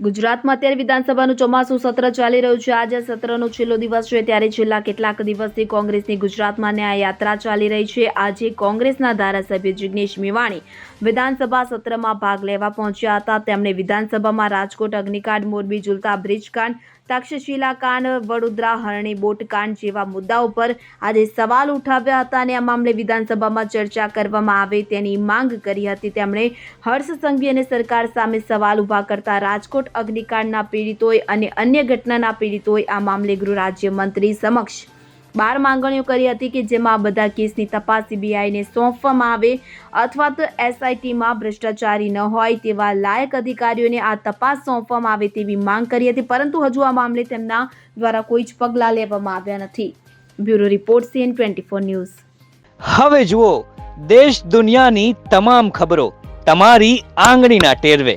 ગુજરાતમાં અત્યારે વિધાનસભાનું ચોમાસું સત્ર ચાલી રહ્યું છે. આજે સત્રનો છેલ્લો દિવસ છે. ત્યારે છેલ્લા કેટલાક દિવસથી કોંગ્રેસની ગુજરાતમાં ન્યાય યાત્રા ચાલી રહી છે. આજે કોંગ્રેસના ધારાસભ્ય જિગ્નેશ મેવાણી વિધાનસભા સત્રમાં ભાગ લેવા પહોંચ્યા હતા. તેમણે વિધાનસભામાં રાજકોટ, અગ્નિકાંડ, મોરબી ઝુલતા બ્રિજકાંડ, તક્ષશિલા કાંડ, વડોદરા, હરણી, બોટકાંડ જેવા મુદ્દાઓ પર આજે સવાલ ઉઠાવ્યા હતા અને આ મામલે વિધાનસભામાં ચર્ચા કરવામાં આવે તેની માંગ કરી હતી. તેમણે હર્ષ સંઘવી અને સરકાર સામે સવાલ ઊભા કરતા રાજકોટ અગ્નિકાંડના પીડિતોએ અને અન્ય ઘટનાના પીડિતોએ આ મામલે ગૃહ રાજ્યમંત્રી સમક્ષ બાર માંગણીઓ કરી હતી કે જેમાં બધા કેસની તપાસ સીબીઆઈને સોંપવામાં આવે અથવા તો એસઆઈટીમાં ભ્રષ્ટાચારી ન હોય તેવા લાયક અધિકારીઓને આ તપાસ સોંપવામાં આવે તેવી માંગ કરી હતી. પરંતુ હજુ આ મામલે તેમના દ્વારા કોઈ જ પગલાં લેવામાં આવ્યા નથી. Bureau report CN twenty four news. હવે જુઓ, દેશ દુનિયાની તમામ ખબરો તમારી આંગળીના ટેરવે.